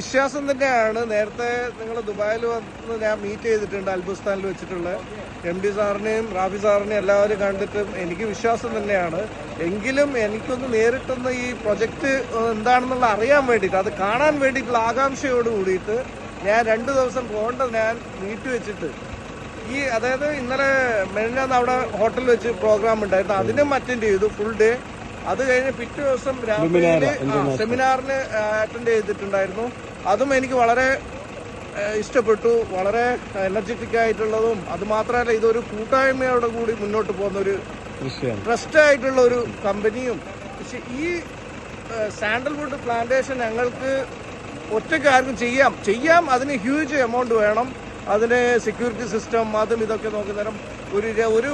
വിശ്വാസം തന്നെയാണ്. നേരത്തെ നിങ്ങൾ ദുബായിൽ വന്ന് ഞാൻ മീറ്റ് ചെയ്തിട്ടുണ്ട് അൽബുസ്ഥാനിൽ വെച്ചിട്ടുള്ള. എം ഡി സാറിനെയും റാഫി സാറിനെയും എല്ലാവരും കണ്ടിട്ട് എനിക്ക് വിശ്വാസം തന്നെയാണ്. എങ്കിലും എനിക്കൊന്ന് നേരിട്ടൊന്ന് ഈ പ്രൊജക്റ്റ് എന്താണെന്നുള്ള അറിയാൻ വേണ്ടിയിട്ട് അത് കാണാൻ വേണ്ടിയിട്ടുള്ള ആകാംക്ഷയോട് കൂടിയിട്ട് ഞാൻ രണ്ട് ദിവസം പോകേണ്ടത് ഞാൻ മീറ്റ് വെച്ചിട്ട്. ഈ അതായത് ഇന്നലെ മെനിഞ്ഞാന്ന് അവിടെ ഹോട്ടലിൽ വെച്ച് പ്രോഗ്രാം ഉണ്ടായിരുന്നു. അതിനും അറ്റൻഡ് ചെയ്തു ഫുൾ ഡേ അത് കഴിഞ്ഞ് പിറ്റേ ദിവസം രാത്രിയിൽ സെമിനാറിന് അറ്റൻഡ് ചെയ്തിട്ടുണ്ടായിരുന്നു. അതും എനിക്ക് വളരെ ഇഷ്ടപ്പെട്ടു. വളരെ എനർജറ്റിക് ആയിട്ടുള്ളതും അത് മാത്രമല്ല ഇതൊരു കൂട്ടായ്മയോടെ കൂടി മുന്നോട്ട് പോകുന്ന ഒരു ട്രസ്റ്റ് ആയിട്ടുള്ള ഒരു കമ്പനിയും പക്ഷെ ഈ സാൻഡൽവുഡ് പ്ലാന്റേഷൻ ഞങ്ങൾക്ക് ഒറ്റയ്ക്ക് ആർക്കും ചെയ്യാം. ചെയ്യാം അതിന് ഹ്യൂജ് എമൗണ്ട് വേണം. അതിന് സെക്യൂരിറ്റി സിസ്റ്റം അതും ഇതൊക്കെ നോക്കുന്നേരം ഒരു ഒരു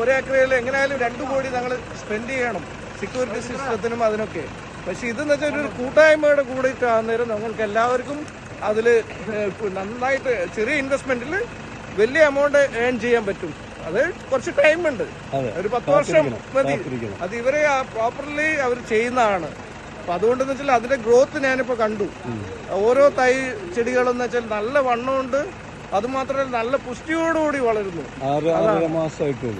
ഒരേക്കറയിൽ എങ്ങനെയായാലും രണ്ടു കോടി ഞങ്ങൾ സ്പെൻഡ് ചെയ്യണം. സെക്യൂരിറ്റി സിസ്റ്റത്തിനും അതിനൊക്കെ. പക്ഷെ ഇതെന്ന് വെച്ചാൽ ഒരു കൂട്ടായ്മയുടെ കൂടിയിട്ടാകുന്നേരം ഞങ്ങൾക്ക് എല്ലാവർക്കും അതിൽ നന്നായിട്ട് ചെറിയ ഇൻവെസ്റ്റ്മെന്റിൽ വലിയ എമൗണ്ട് ഏൺ ചെയ്യാൻ പറ്റും. അത് കുറച്ച് ടൈം ഉണ്ട്. ഒരു പത്ത് വർഷം മതി. അത് ഇവരെ പ്രോപ്പർലി അവർ ചെയ്യുന്നതാണ്. അപ്പൊ അതുകൊണ്ടെന്ന് വെച്ചാൽ അതിന്റെ ഗ്രോത്ത് ഞാനിപ്പോ കണ്ടു. ഓരോ തൈ ചെടികളെന്ന് വെച്ചാൽ നല്ല വണ്ണമുണ്ട്. അത് മാത്രമല്ല നല്ല പുഷ്ടിയോടുകൂടി വളരുന്നു.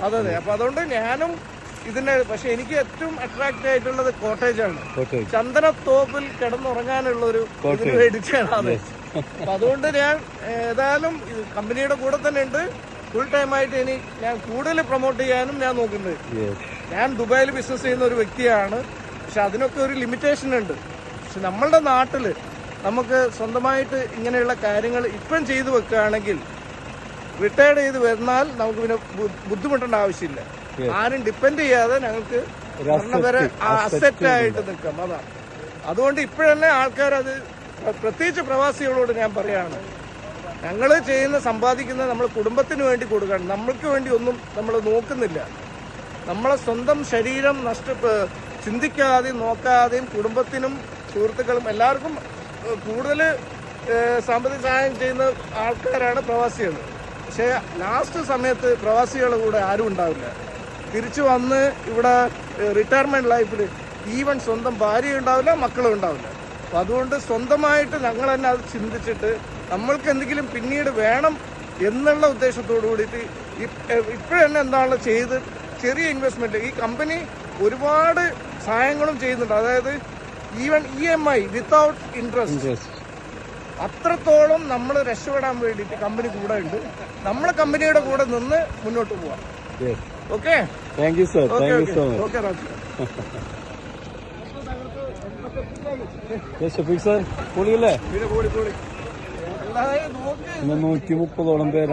അതെ അതെ അപ്പൊ അതുകൊണ്ട് ഞാനും ഇതിന്റെ പക്ഷെ എനിക്ക് ഏറ്റവും അട്രാക്ട് ആയിട്ടുള്ളത് കോട്ടേജ്. ആണ് ചന്ദനത്തോപ്പിൽ കിടന്നുറങ്ങാനുള്ള ഒരു ഇതിന് വേണ്ടിയിട്ടാണ് അത്. അപ്പൊ അതുകൊണ്ട് ഞാൻ ഏതായാലും കമ്പനിയുടെ കൂടെ തന്നെ ഉണ്ട്. ഫുൾ ടൈം ആയിട്ട് ഇനി ഞാൻ കൂടുതൽ പ്രൊമോട്ട് ചെയ്യാനും ഞാൻ നോക്കുന്നുണ്ട്. ഞാൻ ദുബായിൽ ബിസിനസ് ചെയ്യുന്ന ഒരു വ്യക്തിയാണ്. പക്ഷെ അതിനൊക്കെ ഒരു ലിമിറ്റേഷൻ ഉണ്ട്. പക്ഷെ നമ്മളുടെ നാട്ടിൽ നമുക്ക് സ്വന്തമായിട്ട് ഇങ്ങനെയുള്ള കാര്യങ്ങൾ ഇപ്പം ചെയ്തു വെക്കുകയാണെങ്കിൽ റിട്ടയർഡ് ചെയ്ത് വന്നാൽ നമുക്ക് പിന്നെ ബുദ്ധിമുട്ടേണ്ട ആവശ്യമില്ല. ആരും ഡിപ്പെൻഡ് ചെയ്യാതെ ഞങ്ങൾക്ക് വരെ അസെറ്റ് ആയിട്ട് നിൽക്കാം. അതാണ് അതുകൊണ്ട് ഇപ്പോഴല്ലേ ആൾക്കാർ അത് പ്രത്യേകിച്ച് പ്രവാസികളോട് ഞാൻ പറയാണ്. ഞങ്ങൾ ചെയ്യുന്ന സമ്പാദിക്കുന്ന നമ്മൾ കുടുംബത്തിന് വേണ്ടി കൊടുക്കണം. നമ്മൾക്ക് വേണ്ടി ഒന്നും നമ്മൾ നോക്കുന്നില്ല. നമ്മളെ സ്വന്തം ശരീരം നഷ്ട ചിന്തിക്കാതെയും നോക്കാതെയും കുടുംബത്തിനും സുഹൃത്തുക്കളും എല്ലാവർക്കും കൂടുതൽ സാമ്പത്തിക സഹായം ചെയ്യുന്ന ആൾക്കാരാണ് പ്രവാസികൾ പക്ഷേ ലാസ്റ്റ് സമയത്ത് പ്രവാസികളുടെ കൂടെ ആരും ഉണ്ടാവില്ല. തിരിച്ചു വന്ന് ഇവിടെ റിട്ടയർമെന്റ് ലൈഫിൽ ഈവൻ സ്വന്തം ഭാര്യ ഉണ്ടാവില്ല മക്കളും ഉണ്ടാവില്ല. അപ്പം അതുകൊണ്ട് സ്വന്തമായിട്ട് ഞങ്ങൾ തന്നെ അത് ചിന്തിച്ചിട്ട് നമ്മൾക്ക് എന്തെങ്കിലും പിന്നീട് വേണം എന്നുള്ള ഉദ്ദേശത്തോടു കൂടിയിട്ട് ഇപ്പോഴെന്നെ എന്താണ് ചെയ്ത് ചെറിയ ഇൻവെസ്റ്റ്മെന്റ് ഈ കമ്പനി ഒരുപാട് സഹായങ്ങളും ചെയ്യുന്നുണ്ട്. അതായത് even E M I without interest അത്രത്തോളം നമ്മൾ രക്ഷപ്പെടാൻ വേണ്ടിയിട്ട് കമ്പനി കൂടെ ഉണ്ട്. നമ്മളെ കമ്പനിയുടെ കൂടെ നിന്ന് മുന്നോട്ട് പോവാം. Okay thank you sir thank you so much okay Shafeeq sir പൊളിയല്ലേ പിന്നെ കൂടി കൂടി അല്ലാതെ നോക്ക് ഇന്ന് നൂറ്റി മുപ്പതോളം പേരാണ്